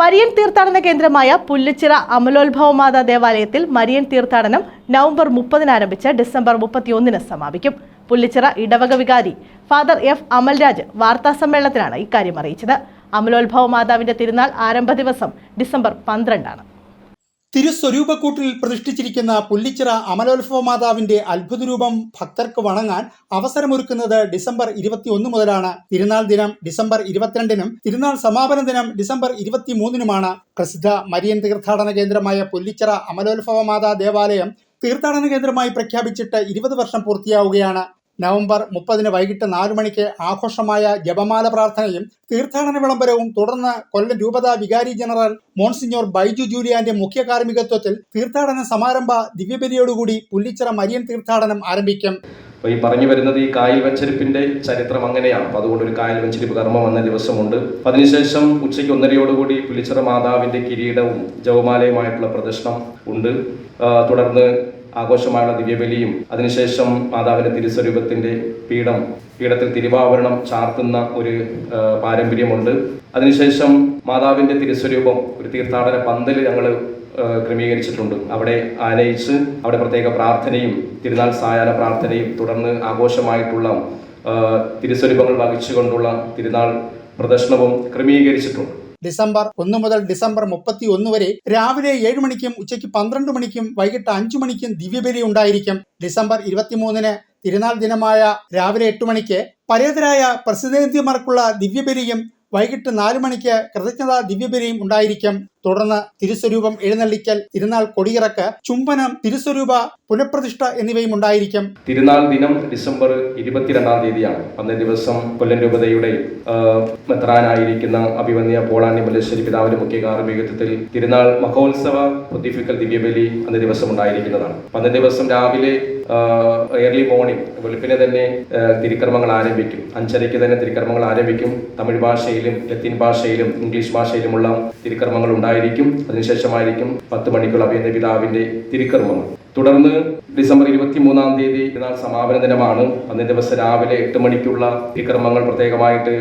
Marian തീർത്ഥാടന കേന്ദ്രമായ പുല്ലുച്ചിറ അമലോത്ഭവമാത ദേവാലയത്തിൽ മരിയൻ തീർത്ഥാടനം നവംബർ മുപ്പതിന് ആരംഭിച്ച് ഡിസംബർ മുപ്പത്തിയൊന്നിന് സമാപിക്കും. പുല്ലുച്ചിറ ഇടവക വികാരി ഫാദർ എഫ് അമൽരാജ് വാർത്താസമ്മേളനത്തിലാണ് ഇക്കാര്യം അറിയിച്ചത്. അമലോത്ഭവ മാതാവിന്റെ തിരുനാൾ ആരംഭ ദിവസം ഡിസംബർ പന്ത്രണ്ടാണ്. തിരുസ്വരൂപക്കൂട്ടിൽ പ്രതിഷ്ഠിച്ചിരിക്കുന്ന പുല്ലിച്ചിറ അമലോത്ഭവ മാതാവിന്റെ അത്ഭുതരൂപം ഭക്തർക്ക് വണങ്ങാൻ അവസരമൊരുക്കുന്നത് ഡിസംബർ ഇരുപത്തിയൊന്ന് മുതലാണ്. തിരുനാൾ ദിനം ഡിസംബർ ഇരുപത്തിരണ്ടിനും തിരുനാൾ സമാപന ദിനം ഡിസംബർ ഇരുപത്തിമൂന്നിനുമാണ് പ്രസിദ്ധ മരിയൻ തീർത്ഥാടന കേന്ദ്രമായ പുല്ലിച്ചിറ അമലോത്ഭവ മാതാ ദേവാലയം തീർത്ഥാടന കേന്ദ്രമായി പ്രഖ്യാപിച്ചിട്ട് ഇരുപത് വർഷം പൂർത്തിയാവുകയാണ്. നവംബർ മുപ്പതിന് വൈകിട്ട് നാലു മണിക്ക് ആഘോഷമായ ജപമാല പ്രാർത്ഥനയും തീർത്ഥാടന വിളംബരവും തുടർന്ന് കൊല്ലം രൂപത വികാരി ജനറൽ മോൺസിഞ്ഞോർ ബൈജു ജൂലിയാന്റെ മുഖ്യ കാർമ്മികത്വത്തിൽ തീർത്ഥാടന സമാരംഭ ദിവ്യബലിയോടുകൂടി പുല്ലിച്ചിറ മരിയൻ തീർത്ഥാടനം ആരംഭിക്കും. അപ്പോൾ ഈ പറഞ്ഞു വരുന്നത് ഈ കായൽ വെച്ചരിപ്പിന്റെ ചരിത്രം അങ്ങനെയാണ്. അപ്പോൾ അതുകൊണ്ട് ഒരു കായൽ വെച്ചരിപ്പ് കർമ്മം വന്ന ദിവസമുണ്ട്. അതിനുശേഷം ഉച്ചയ്ക്ക് ഒന്നരയോടുകൂടി പുലിച്ചിറ മാതാവിന്റെ കിരീടവും ജവമാലയുമായിട്ടുള്ള പ്രദർശനം ഉണ്ട്. തുടർന്ന് ആഘോഷമായുള്ള ദിവ്യബലിയും അതിനുശേഷം മാതാവിന്റെ തിരുസ്വരൂപത്തിന്റെ പീഠം പീഠത്തിൽ തിരുവാഭരണം ചാർത്തുന്ന ഒരു പാരമ്പര്യമുണ്ട്. അതിനുശേഷം മാതാവിന്റെ തിരുസ്വരൂപം ഒരു തീർത്ഥാടന പന്തൽ ഞങ്ങൾ ക്രമീകരിച്ചിട്ടുണ്ട്. അവിടെ ആനയിച്ച് അവിടെ പ്രത്യേക പ്രാർത്ഥനയും തിരുനാൾ സായാഹ്ന പ്രാർത്ഥനയും തുടർന്ന് ആഘോഷമായിട്ടുള്ള തിരുസ്വരൂപങ്ങൾ വഹിച്ചുകൊണ്ടുള്ള തിരുനാൾ പ്രദർശനവും ക്രമീകരിച്ചിട്ടുണ്ട്. ഡിസംബർ ഒന്ന് മുതൽ ഡിസംബർ മുപ്പത്തി ഒന്ന് വരെ രാവിലെ ഏഴ് മണിക്കും ഉച്ചയ്ക്ക് പന്ത്രണ്ട് മണിക്കും വൈകിട്ട് അഞ്ചു മണിക്കും ദിവ്യബലി ഉണ്ടായിരിക്കും. ഡിസംബർ ഇരുപത്തിമൂന്നിന് തിരുനാൾ ദിനമായ രാവിലെ എട്ട് മണിക്ക് പരേതരായ പ്രസിദ്ധേന്ത്യമാർക്കുള്ള ദിവ്യബലിയും വൈകിട്ട് നാലു മണിക്ക് കൃതജ്ഞതാ ദിവ്യബലിയും ഉണ്ടായിരിക്കും. തുടർന്ന് തിരുസ്വരൂപം എഴുന്നള്ളിക്കൽ തിരുനാൾ കൊടിയിറക്ക് ചുംബനം തിരുസ്വരൂപ പുനഃപ്രതിഷ്ഠ എന്നിവയും ഉണ്ടായിരിക്കും. തിരുനാൾ ദിനം ഡിസംബർ ഇരുപത്തിരണ്ടാം തീയതിയാണ്. അന്നേ ദിവസം കൊല്ലം രൂപതയുടെ മെത്രാനായിരിക്കുന്ന അഭിമന്യ പോളാണി മല്ലേശ്വരി പിതാവിന്റെ മുഖ്യ കാർമ്മികത്വത്തിൽ തിരുനാൾ മഹോത്സവ പൊത്തിഫിക്കൽ ദിവ്യബലി അന്നേ ദിവസം ഉണ്ടായിരിക്കുന്നതാണ്. അന്നേ ദിവസം രാവിലെ ഏർലി മോർണിംഗ് വെളുപ്പിനെ തന്നെ തിരുക്കർമ്മങ്ങൾ ആരംഭിക്കും. അഞ്ചരയ്ക്ക് തന്നെ തിരുക്കർമ്മങ്ങൾ ആരംഭിക്കും. തമിഴ് ഭാഷയിലും ലത്തീൻ ഭാഷയിലും ഇംഗ്ലീഷ് ഭാഷയിലുമുള്ള തിരുക്കർമ്മങ്ങൾ ഉണ്ടായിരിക്കും. അതിനുശേഷമായിരിക്കും പത്ത് മണിക്കുള്ള അഭിനന്ദ പിതാവിന്റെ തിരുക്കർമ്മങ്ങൾ തുടർന്ന് ഡിസംബർ ഇരുപത്തി മൂന്നാം തീയതി തിരുനാൾ സമാപന ദിനമാണ്. അന്നേ ദിവസം രാവിലെ എട്ട് മണിക്കുള്ള തിരുക്കർമ്മങ്ങൾ പ്രത്യേകമായിട്ട്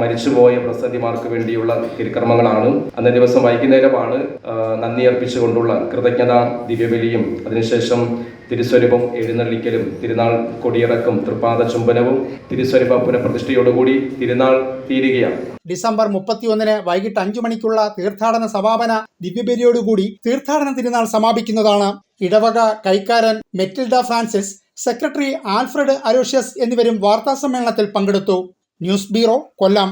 മരിച്ചുപോയ പ്രസതിമാർക്ക് വേണ്ടിയുള്ള തിരുക്കർമ്മങ്ങളാണ്. അന്നേ ദിവസം വൈകുന്നേരമാണ് നന്ദി അർപ്പിച്ചുകൊണ്ടുള്ള കൃതജ്ഞത ദിവ്യബലിയും. അതിനുശേഷം തിരുസ്വരൂപം എഴുന്നള്ളിക്കലും തിരുനാൾ കൊടിയിറക്കും തൃപ്പാദ ചുംബനവും തിരുസ്വരൂപ പുനഃപ്രതിഷ്ഠയോടുകൂടി തിരുനാൾ തീരുകയാണ്. ഡിസംബർ മുപ്പത്തിയൊന്നിന് വൈകിട്ട് അഞ്ചു മണിക്കുള്ള തീർത്ഥാടന സമാപന ദിവ്യബലിയോടുകൂടി തീർത്ഥാടന തിരുനാൾ സമാപിക്കുന്നതാണ്. ഇടവക കൈക്കാരൻ Matilda Francis secretary Alfred Aloysius എന്നിവരും വാർത്താസമ്മേളനത്തിൽ പങ്കെടുത്തു. News bureau Kollam.